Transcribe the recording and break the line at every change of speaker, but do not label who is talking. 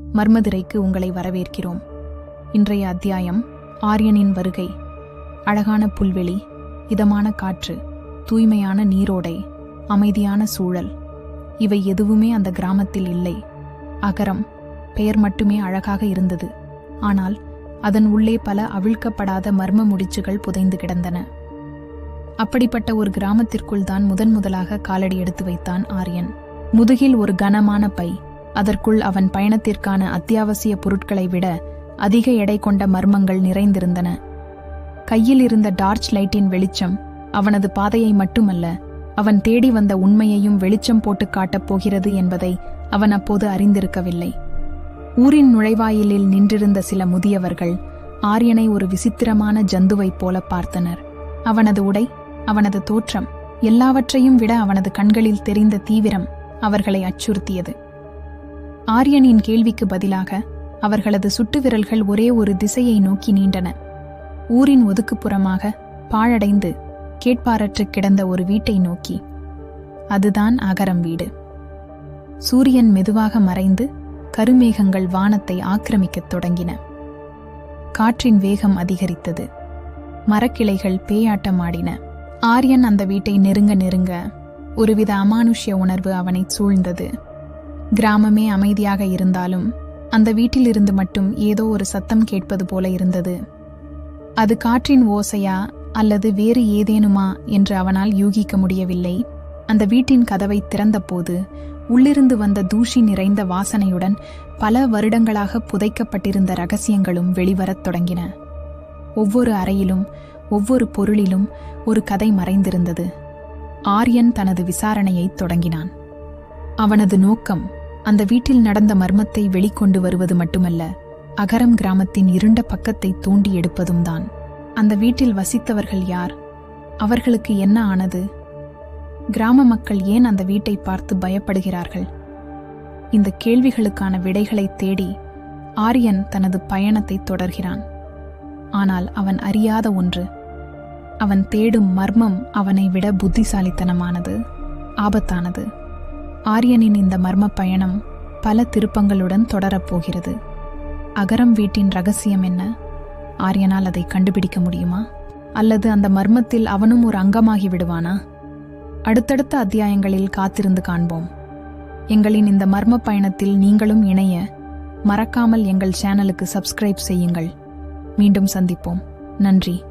மர்மதிரைக்கு உங்களை வரவேற்கிறோம். இன்றைய அத்தியாயம் ஆரியனின் வருகை. அழகான புல்வெளி இதமான காற்று தூய்மையான நீரோடை அமைதியான சூழல். இவை எதுவுமே அந்த கிராமத்தில் இல்லை. அகரம் பெயர் மட்டுமே அழகாக இருந்தது. ஆனால் அதன் உள்ளே பல அவிழ்க்கப்படாத மர்ம முடிச்சுகள் புதைந்து கிடந்தன. அப்படிப்பட்ட ஒரு கிராமத்திற்குள் தான் முதன் முதலாக காலடி எடுத்து வைத்தான் ஆரியன். முதுகில் ஒரு கனமான பை அதற்குள் அவன் பயணத்திற்கான அத்தியாவசிய பொருட்களை விட அதிக எடை கொண்ட மர்மங்கள் நிறைந்திருந்தன. கையில் இருந்த டார்ச் லைட்டின் வெளிச்சம் அவனது பாதையை மட்டுமல்ல அவன் தேடி வந்த உண்மையையும் வெளிச்சம் போட்டு காட்டப் போகிறது என்பதை அவன் அப்போது அறிந்திருக்கவில்லை. ஊரின் நுழைவாயிலில் நின்றிருந்த சில முதியவர்கள் ஆரியனை ஒரு விசித்திரமான ஜந்துவைப் போல பார்த்தனர். அவனது உடை அவனது தோற்றம் எல்லாவற்றையும் விட அவனது கண்களில் தெரிந்த தீவிரம் அவர்களை அச்சுறுத்தியது. ஆரியனின் கேள்விக்கு பதிலாக அவர்களது சுட்டு விரல்கள் ஒரே ஒரு திசையை நோக்கி நீண்டன. ஊரின் ஒதுக்குப்புறமாக பாழடைந்து கேட்பாரற்று கிடந்த ஒரு வீட்டை நோக்கி. அதுதான் அகரம் வீடு. சூரியன் மெதுவாக மறைந்து கருமேகங்கள் வானத்தை ஆக்கிரமிக்கத் தொடங்கின. காற்றின் வேகம் அதிகரித்தது. மரக்கிளைகள் பேயாட்டமாடின. ஆரியன் அந்த வீட்டை நெருங்க நெருங்க ஒருவித அமானுஷ்ய உணர்வு அவனை சூழ்ந்தது. கிராமமே அமைதியாக இருந்தாலும் அந்த வீட்டிலிருந்து மட்டும் ஏதோ ஒரு சத்தம் கேட்பது போல இருந்தது. அது காற்றின் ஓசையா அல்லது வேறு ஏதேனுமா என்று அவனால் யூகிக்க முடியவில்லை. அந்த வீட்டின் கதவை திறந்தபோது உள்ளிருந்து வந்த தூஷி நிறைந்த வாசனையுடன் பல வருடங்களாக புதைக்கப்பட்டிருந்த ரகசியங்களும் வெளிவரத் தொடங்கின. ஒவ்வொரு அறையிலும் ஒவ்வொரு பொருளிலும் ஒரு கதை மறைந்திருந்தது. ஆரியன் தனது விசாரணையை தொடங்கினான். அவனது நோக்கம் அந்த வீட்டில் நடந்த மர்மத்தை வெளிக்கொண்டு வருவது மட்டுமல்ல அகரம் கிராமத்தின் இருண்ட பக்கத்தை தூண்டி எடுப்பதும் தான். அந்த வீட்டில் வசித்தவர்கள் யார்? அவர்களுக்கு என்ன ஆனது? கிராம மக்கள் ஏன் அந்த வீட்டை பார்த்து பயப்படுகிறார்கள்? இந்த கேள்விகளுக்கான விடைகளை தேடி ஆரியன் தனது பயணத்தை தொடர்கிறான். ஆனால் அவன் அறியாத ஒன்று அவன் தேடும் மர்மம் அவனை விட புத்திசாலித்தனமானது ஆபத்தானது. ஆரியனின் இந்த மர்ம பயணம் பல திருப்பங்களுடன் தொடரப்போகிறது. அகரம் வீட்டின் ரகசியம் என்ன? ஆரியனால் அதை கண்டுபிடிக்க முடியுமா? அல்லது அந்த மர்மத்தில் அவனும் ஒரு அங்கமாகி விடுவானா? அடுத்தடுத்த அத்தியாயங்களில் காத்திருந்து காண்போம். எங்களின் இந்த மர்ம பயணத்தில் நீங்களும் இணைய மறக்காமல் எங்கள் சேனலுக்கு சப்ஸ்கிரைப் செய்யுங்கள். மீண்டும் சந்திப்போம். நன்றி.